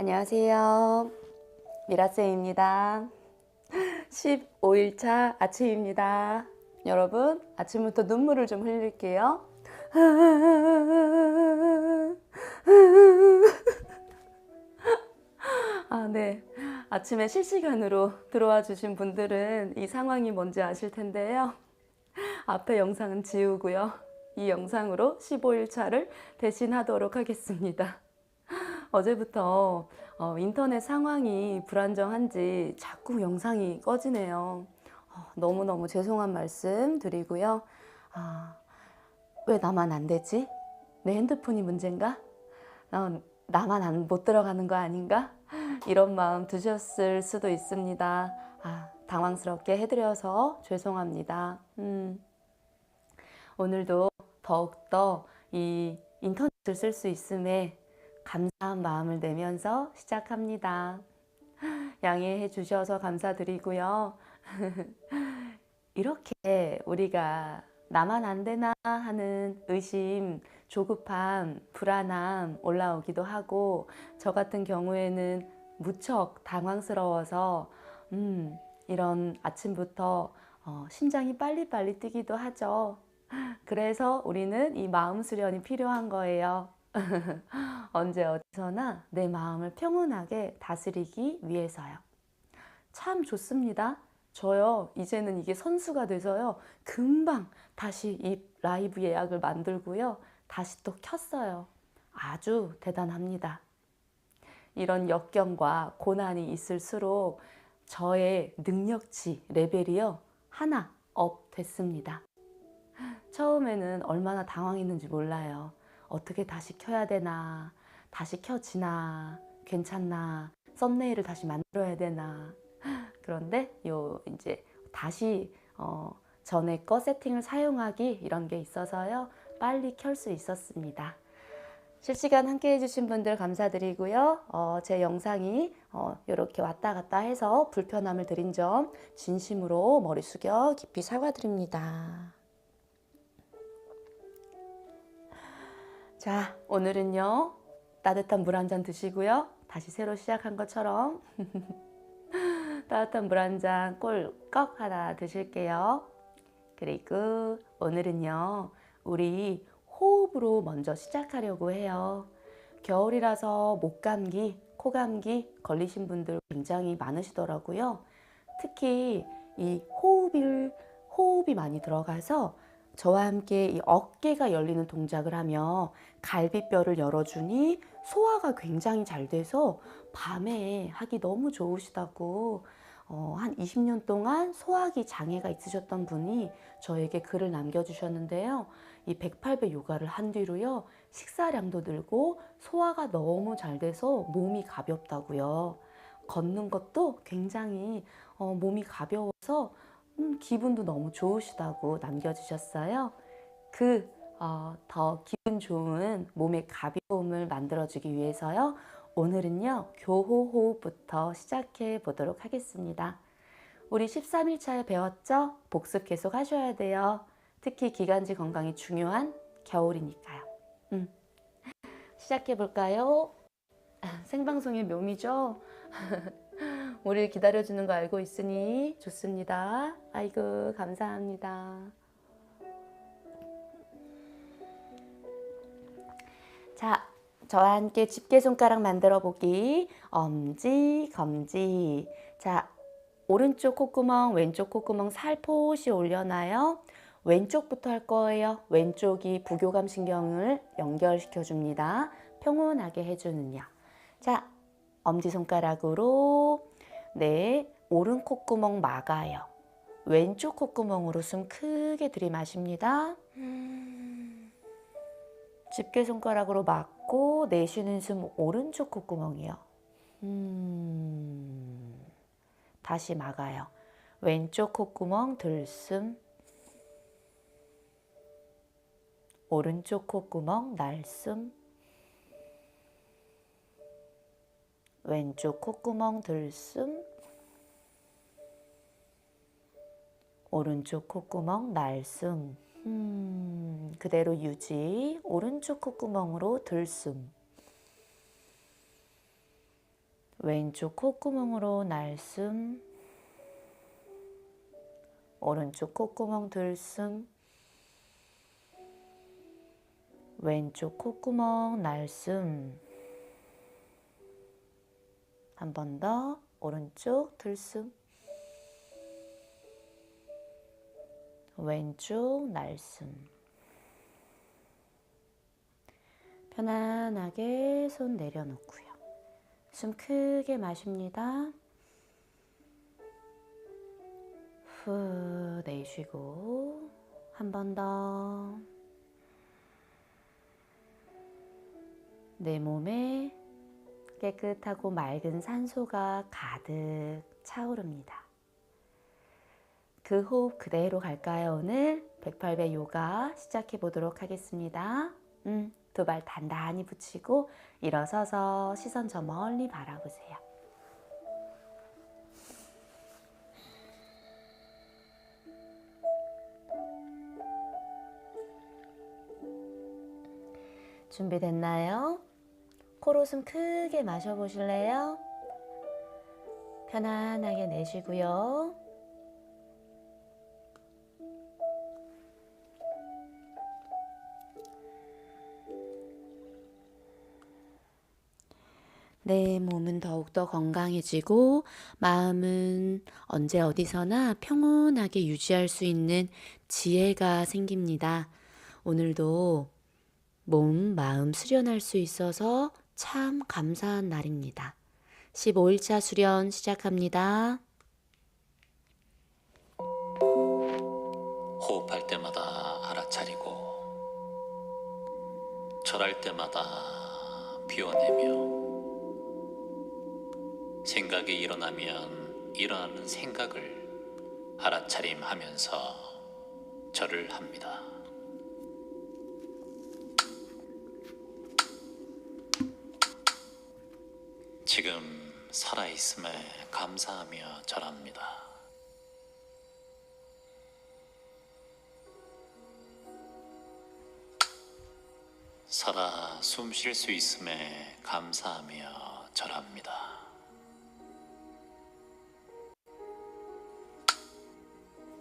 안녕하세요. 미라쌤입니다. 15일차 아침입니다. 여러분, 아침부터 눈물을 좀 흘릴게요. 아, 네. 아침에 실시간으로 들어와 주신 분들은 이 상황이 뭔지 아실 텐데요. 앞에 영상은 지우고요. 이 영상으로 15일차를 대신하도록 하겠습니다. 어제부터 어, 인터넷 상황이 불안정한지 자꾸 영상이 꺼지네요. 어, 너무너무 죄송한 말씀 드리고요. 아, 왜 나만 안 되지? 내 핸드폰이 문제인가? 어, 나만 안, 못 들어가는 거 아닌가? 이런 마음 드셨을 수도 있습니다. 아, 당황스럽게 해드려서 죄송합니다. 음, 오늘도 더욱더 이 인터넷을 쓸 수 있음에 감사한 마음을 내면서 시작합니다. 양해해 주셔서 감사드리고요. 이렇게 우리가 나만 안 되나 하는 의심, 조급함, 불안함 올라오기도 하고 저 같은 경우에는 무척 당황스러워서 음, 이런 아침부터 어, 심장이 빨리빨리 뛰기도 하죠. 그래서 우리는 이 마음 수련이 필요한 거예요. 언제 어디서나 내 마음을 평온하게 다스리기 위해서요. 참 좋습니다. 저요, 이제는 이게 선수가 돼서요, 금방 다시 이 라이브 예약을 만들고요, 다시 또 켰어요. 아주 대단합니다. 이런 역경과 고난이 있을수록 저의 능력치 레벨이요, 하나 업 됐습니다. 처음에는 얼마나 당황했는지 몰라요. 어떻게 다시 켜야 되나, 다시 켜지나, 괜찮나, 썸네일을 다시 만들어야 되나. 그런데 요 이제 다시 어, 전에 거 세팅을 사용하기 이런 게 있어서요 빨리 켤 수 있었습니다. 실시간 함께 해주신 분들 감사드리고요. 어, 제 영상이 어, 이렇게 왔다 갔다 해서 불편함을 드린 점 진심으로 머리 숙여 깊이 사과드립니다. 자, 오늘은요, 따뜻한 물 한 잔 드시고요. 다시 새로 시작한 것처럼 따뜻한 물 한 잔 꼴꺽 하나 드실게요. 그리고 오늘은요, 우리 호흡으로 먼저 시작하려고 해요. 겨울이라서 목감기, 코감기 걸리신 분들 굉장히 많으시더라고요. 특히 이 호흡을, 호흡이 많이 들어가서 저와 함께 이 어깨가 열리는 동작을 하며 갈비뼈를 열어주니 소화가 굉장히 잘 돼서 밤에 하기 너무 좋으시다고 어, 한 20년 동안 소화기 장애가 있으셨던 분이 저에게 글을 남겨주셨는데요. 이 108배 요가를 한 뒤로요. 식사량도 늘고 소화가 너무 잘 돼서 몸이 가볍다고요. 걷는 것도 굉장히 어, 몸이 가벼워서 음, 기분도 너무 좋으시다고 남겨주셨어요. 그, 어, 더 기분 좋은 몸의 가벼움을 만들어주기 위해서요. 오늘은요, 교호호흡부터 시작해 보도록 하겠습니다. 우리 13일차에 배웠죠? 복습 계속 하셔야 돼요. 특히 기관지 건강이 중요한 겨울이니까요. 음. 시작해 볼까요? 생방송의 묘미죠? 우리를 기다려주는 거 알고 있으니 좋습니다. 아이고, 감사합니다. 자, 저와 함께 집게 손가락 만들어 보기. 엄지, 검지. 자, 오른쪽 콧구멍, 왼쪽 콧구멍 살포시 올려놔요. 왼쪽부터 할 거예요. 왼쪽이 부교감 신경을 연결시켜 줍니다. 평온하게 해주는요. 자, 엄지손가락으로 네, 오른 콧구멍 막아요. 왼쪽 콧구멍으로 숨 크게 들이마십니다. 집게 손가락으로 막고 내쉬는 숨 오른쪽 콧구멍이요. 음, 다시 막아요. 왼쪽 콧구멍 들숨. 오른쪽 콧구멍 날숨. 왼쪽 콧구멍 들숨. 오른쪽 콧구멍 날숨. 음, 그대로 유지. 오른쪽 콧구멍으로 들숨. 왼쪽 콧구멍으로 날숨 오른쪽 콧구멍 들숨 왼쪽 콧구멍 날숨 한 번 더 오른쪽 들숨 왼쪽 날숨 편안하게 손 내려놓고요. 숨 크게 마십니다. 후 내쉬고 한 번 더. 내 몸에 깨끗하고 맑은 산소가 가득 차오릅니다. 그 호흡 그대로 갈까요? 오늘 108배 요가 시작해 보도록 하겠습니다. 음, 두 발 단단히 붙이고 일어서서 시선 저 멀리 바라보세요. 준비됐나요? 코로 숨 크게 마셔보실래요? 편안하게 내쉬고요. 내 몸은 더욱더 건강해지고 마음은 언제 어디서나 평온하게 유지할 수 있는 지혜가 생깁니다. 오늘도 몸, 마음 수련할 수 있어서 참 감사한 날입니다. 15일차 수련 시작합니다. 호흡할 때마다 알아차리고 절할 때마다 비워내며 생각이 일어나면 일어나는 생각을 알아차림하면서 절을 합니다. 지금 살아있음에 감사하며 절합니다. 살아 숨 쉴 수 있음에 감사하며 절합니다.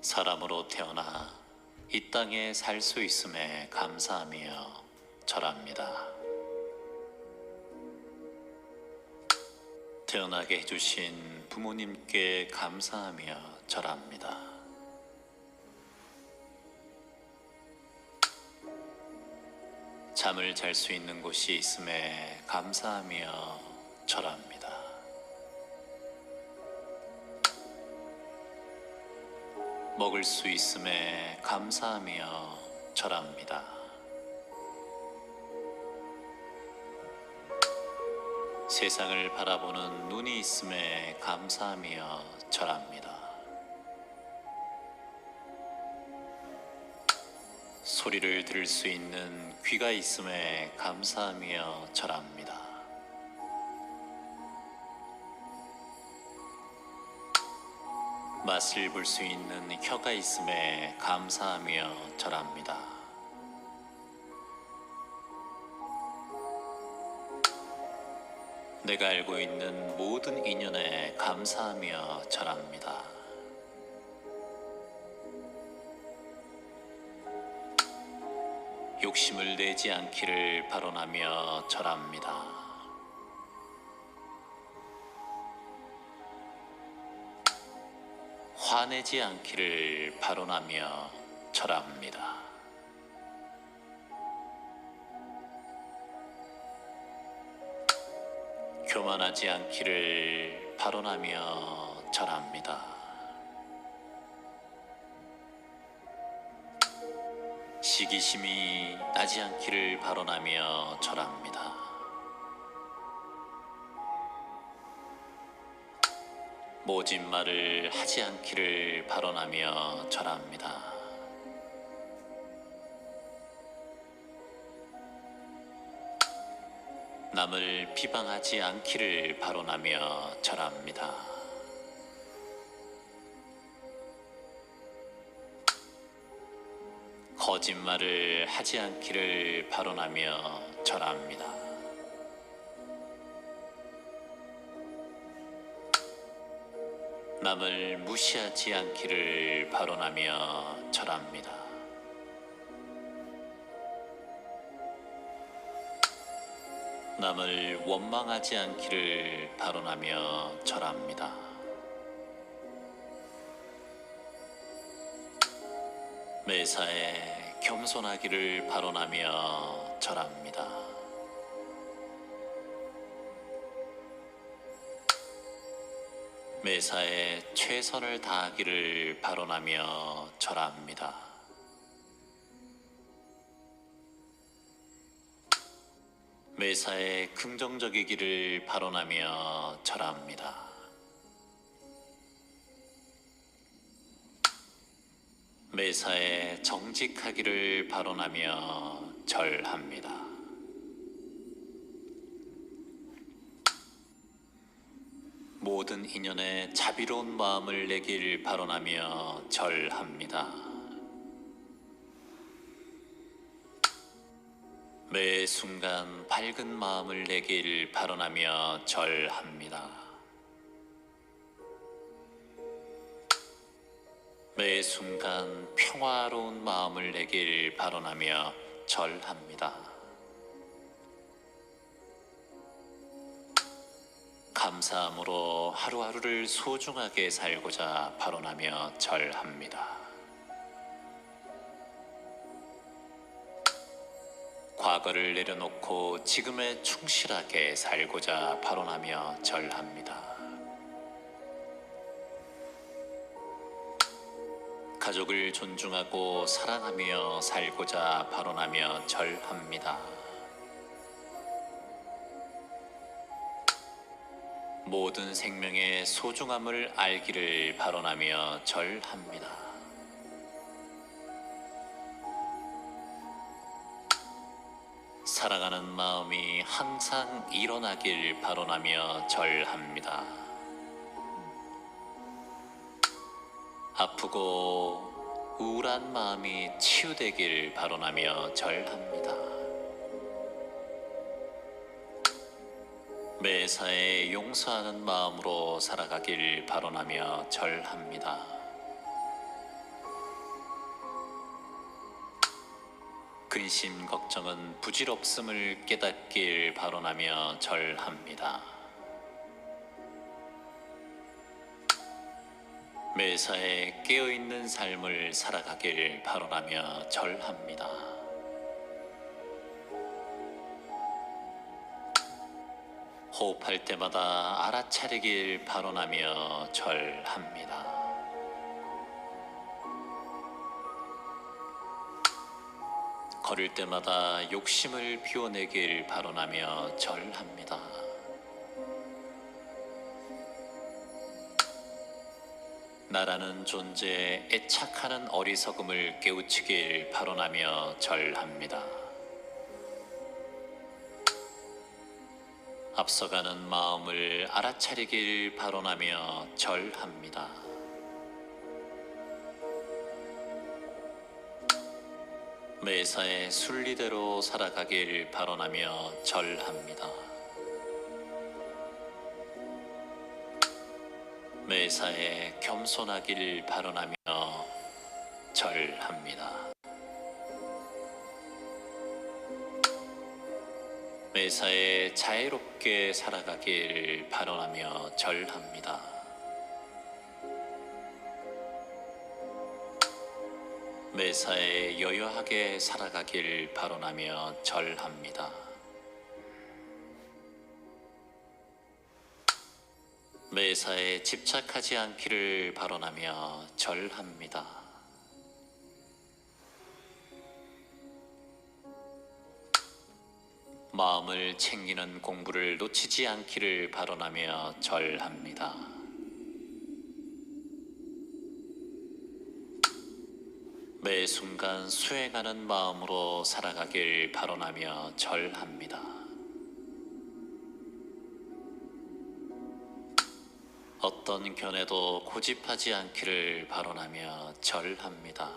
사람으로 태어나 이 땅에 살 수 있음에 감사하며 절합니다. 태어나게 해주신 부모님께 감사하며 절합니다. 잠을 잘 수 있는 곳이 있음에 감사하며 절합니다. 먹을 수 있음에 감사하며 절합니다. 세상을 바라보는 눈이 있음에 감사하며 절합니다. 소리를 들을 수 있는 귀가 있음에 감사하며 절합니다. 맛을 볼 수 있는 혀가 있음에 감사하며 절합니다. 내가 알고 있는 모든 인연에 감사하며 절합니다. 욕심을 내지 않기를 발언하며 절합니다. 화내지 않기를 발언하며 절합니다. 교만하지 않기를 발언하며 절합니다. 시기심이 나지 않기를 발언하며 절합니다. 모진 말을 하지 않기를 발언하며 절합니다. 남을 비방하지 않기를 발언하며 절합니다. 거짓말을 하지 않기를 발언하며 절합니다. 남을 무시하지 않기를 발언하며 절합니다. 남을 원망하지 않기를 발언하며 절합니다. 매사에 겸손하기를 발언하며 절합니다. 매사에 최선을 다하기를 발언하며 절합니다. 매사에 긍정적이기를 발언하며 절합니다. 매사에 정직하기를 발언하며 절합니다. 모든 인연에 자비로운 마음을 내길 발언하며 절합니다. 매 순간 밝은 마음을 내길 발언하며 절합니다. 매 순간 평화로운 마음을 내길 발언하며 절합니다. 감사함으로 하루하루를 소중하게 살고자 발언하며 절합니다. 과거를 내려놓고 지금에 충실하게 살고자 발언하며 절합니다. 가족을 존중하고 사랑하며 살고자 발언하며 절합니다. 모든 생명의 소중함을 알기를 발언하며 절합니다. 사랑하는 마음이 항상 일어나길 발언하며 절합니다. 아프고 우울한 마음이 치유되길 발언하며 절합니다. 매사에 용서하는 마음으로 살아가길 발언하며 절합니다. 근심 걱정은 부질없음을 깨닫길 발언하며 절합니다. 매사에 깨어있는 삶을 살아가길 발언하며 절합니다. 호흡할 때마다 알아차리길 발언하며 절합니다. 걸을 때마다 욕심을 피워내길 발언하며 절합니다. 나라는 존재에 애착하는 어리석음을 깨우치길 발언하며 절합니다. 앞서가는 마음을 알아차리길 발언하며 절합니다. 매사에 순리대로 살아가길 발언하며 절합니다. 매사에 겸손하길 발언하며 절합니다. 매사에 자애롭게 살아가길 발언하며 절합니다. 매사에 여유하게 살아가길 발언하며 절합니다. 매사에 집착하지 않기를 발언하며 절합니다. 마음을 챙기는 공부를 놓치지 않기를 발언하며 절합니다. 순간 수행하는 마음으로 살아가길 발언하며 절합니다. 어떤 견해도 고집하지 않기를 발언하며 절합니다.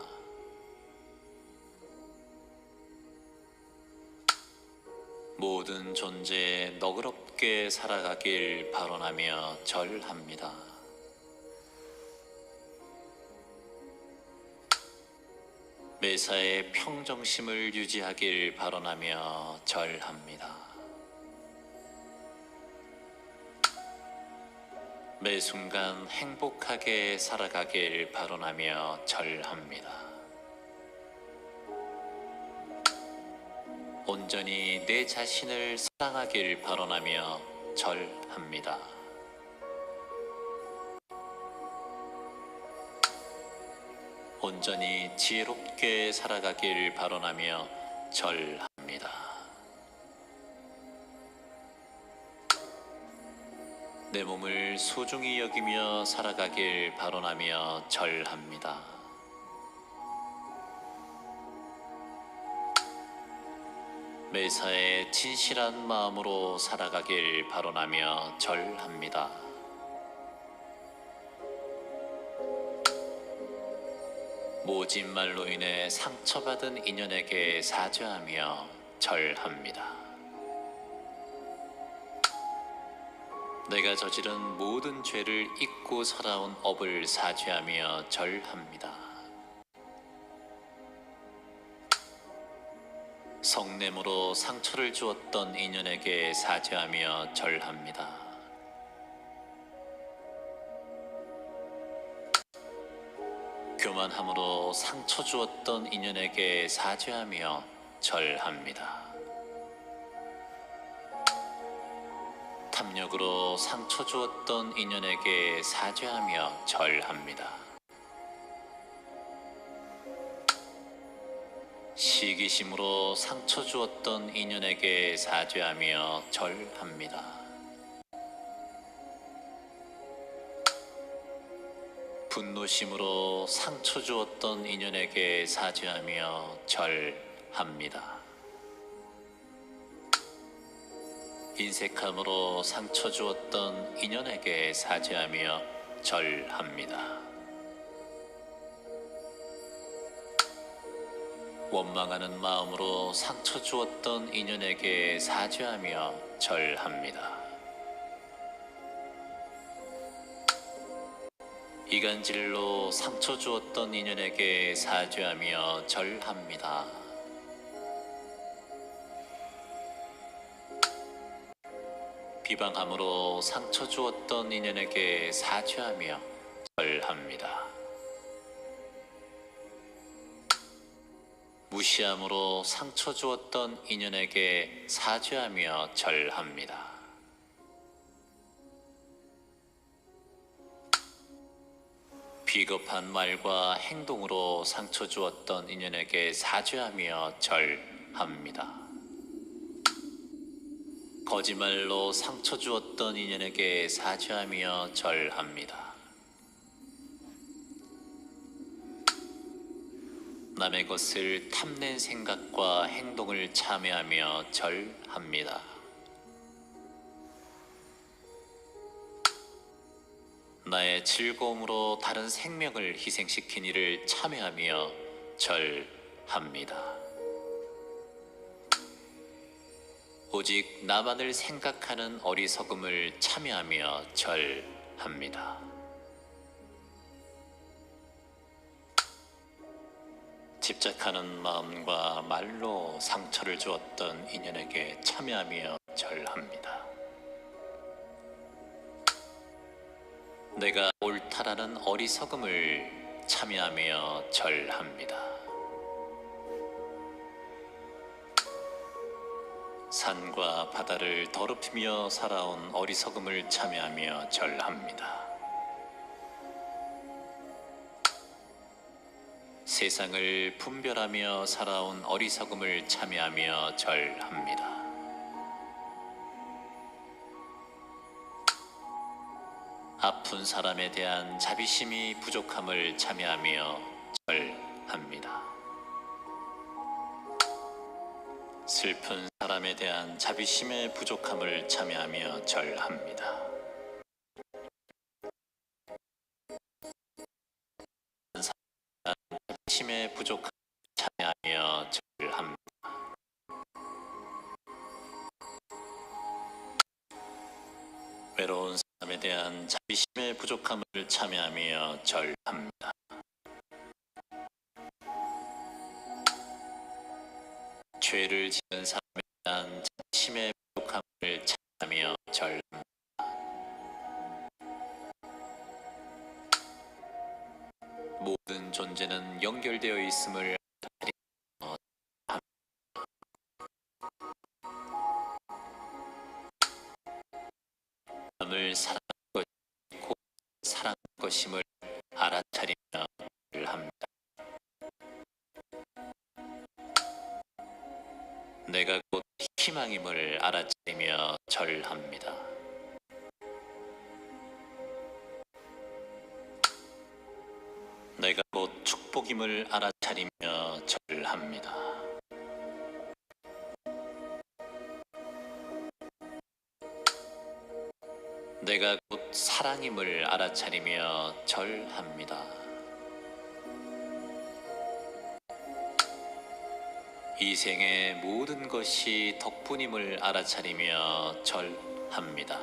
모든 존재에 너그럽게 살아가길 발언하며 절합니다. 매사에 평정심을 유지하길 발언하며 절합니다. 매 순간 행복하게 살아가길 발언하며 절합니다. 온전히 내 자신을 사랑하길 발언하며 절합니다. 온전히 지혜롭게 살아가길 발언하며 절합니다. 내 몸을 소중히 여기며 살아가길 발언하며 절합니다. 매사에 진실한 마음으로 살아가길 발언하며 절합니다. 모진 말로 인해 상처받은 인연에게 사죄하며 절합니다. 내가 저지른 모든 죄를 잊고 살아온 업을 사죄하며 절합니다. 성냄으로 상처를 주었던 인연에게 사죄하며 절합니다. 교만함으로 상처 주었던 인연에게 사죄하며 절합니다. 탐욕으로 상처 주었던 인연에게 사죄하며 절합니다. 시기심으로 상처 주었던 인연에게 사죄하며 절합니다. 분노심으로 상처 주었던 인연에게 사죄하며 절합니다. 인색함으로 상처 주었던 인연에게 사죄하며 절합니다. 원망하는 마음으로 상처 주었던 인연에게 사죄하며 절합니다. 이간질로 상처 주었던 인연에게 사죄하며 절합니다. 비방함으로 상처 주었던 인연에게 사죄하며 절합니다. 무시함으로 상처 주었던 인연에게 사죄하며 절합니다. 비겁한 말과 행동으로 상처 주었던 인연에게 사죄하며 절합니다. 거짓말로 상처 주었던 인연에게 사죄하며 절합니다. 남의 것을 탐낸 생각과 행동을 참여하며 절합니다. 나의 즐거움으로 다른 생명을 희생시킨 일을 참여하며 절합니다. 오직 나만을 생각하는 어리석음을 참여하며 절합니다. 집착하는 마음과 말로 상처를 주었던 인연에게 참여하며 절합니다. 내가 옳다라는 어리석음을 참여하며 절합니다. 산과 바다를 더럽히며 살아온 어리석음을 참여하며 절합니다. 세상을 분별하며 살아온 어리석음을 참여하며 절합니다. 아픈 사람에 대한 자비심이 부족함을 참여하며 절합니다. 슬픈 사람에 대한 자비심의 부족함을 참여하며 절합니다. 자비심의 부족함 거룩함을 참여하며 절합니다. 죄를 지은 사람에 대한 자심의 거룩함을 참여하며 절합니다. 모든 존재는 연결되어 있음을 것임을 알아차리며 합니다. 내가 곧 희망임을 알아차리며 절합니다. 내가 곧 축복임을 알아차리며 절합니다. 내가 곧 사랑임을 알아차리며 절합니다. 이 생의 모든 것이 덕분임을 알아차리며 절합니다.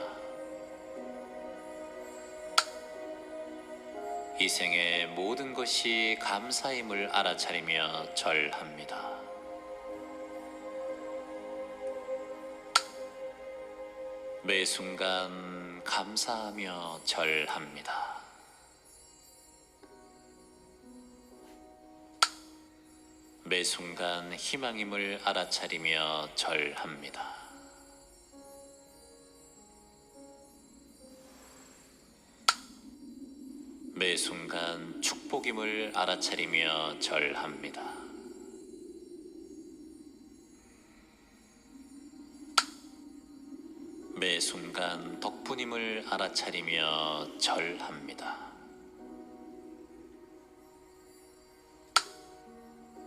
이 생의 모든 것이 감사임을 알아차리며 절합니다. 매 순간 감사하며 절합니다. 매 순간 희망임을 알아차리며 절합니다. 매 순간 축복임을 알아차리며 절합니다. 알아차리며 절합니다.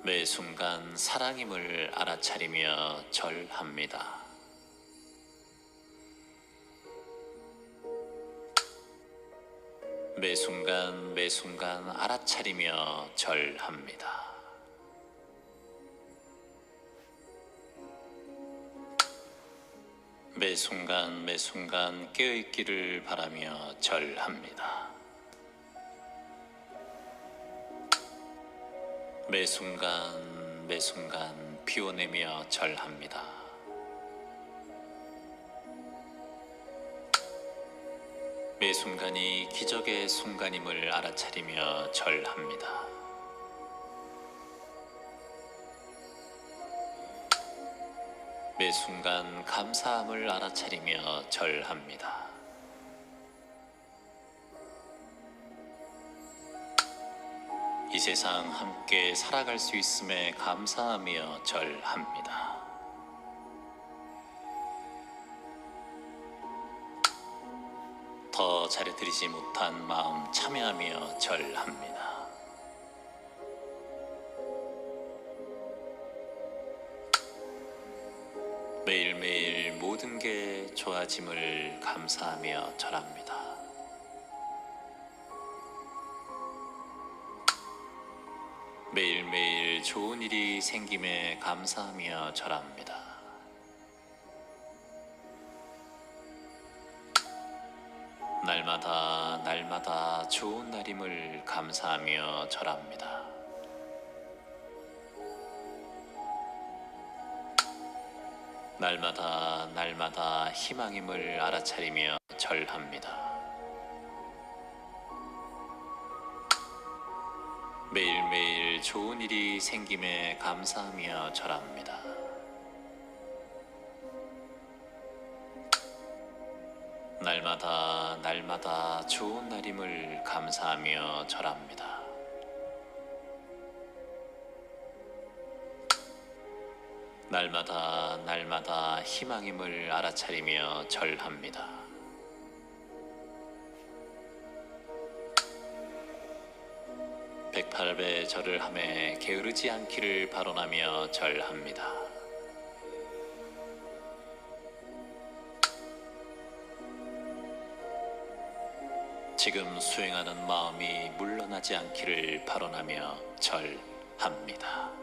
매 순간 사랑임을 알아차리며 절합니다. 매 순간 매 순간 알아차리며 절합니다. 매 순간 매 순간 깨어있기를 바라며 절합니다. 매 순간 매 순간 피워내며 절합니다. 매 순간이 기적의 순간임을 알아차리며 절합니다. 매 순간 감사함을 알아차리며 절합니다. 이 세상 함께 살아갈 수 있음에 감사하며 절합니다. 더 잘해드리지 못한 마음 참여하며 절합니다. 매일 모든 게 좋아짐을 감사하며 절합니다. 매일매일 좋은 일이 생김에 감사하며 절합니다. 날마다 날마다 좋은 날임을 감사하며 절합니다. 날마다 날마다 희망임을 알아차리며 절합니다. 매일매일 좋은 일이 생김에 감사하며 절합니다. 날마다 날마다 좋은 날임을 감사하며 절합니다. 날마다 날마다 희망임을 알아차리며 절합니다. 백팔배 절을 함에 게으르지 않기를 발언하며 절합니다. 지금 수행하는 마음이 물러나지 않기를 발언하며 절합니다.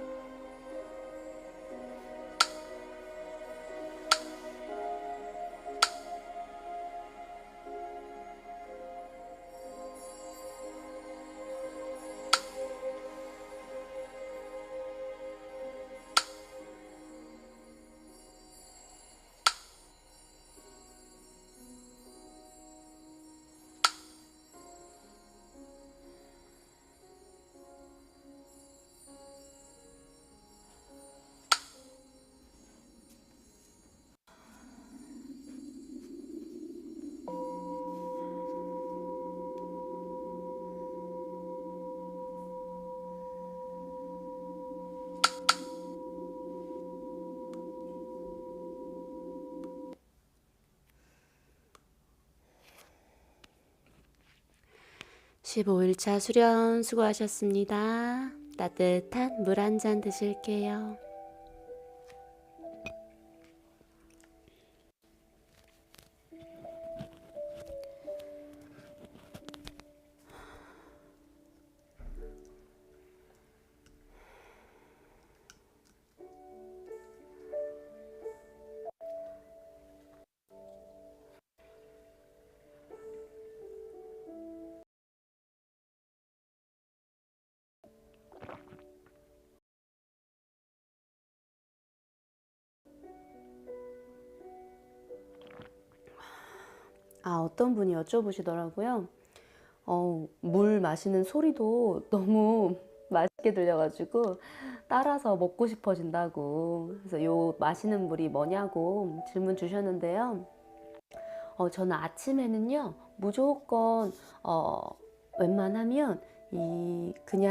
15일차 수련 수고하셨습니다. 따뜻한 물 한 잔 드실게요. 아, 어떤 분이 여쭤보시더라고요. 어, 물 마시는 소리도 너무 맛있게 들려가지고 따라서 먹고 싶어진다고. 그래서 요 마시는 물이 뭐냐고 질문 주셨는데요. 어, 저는 아침에는요, 무조건, 어, 웬만하면 이 그냥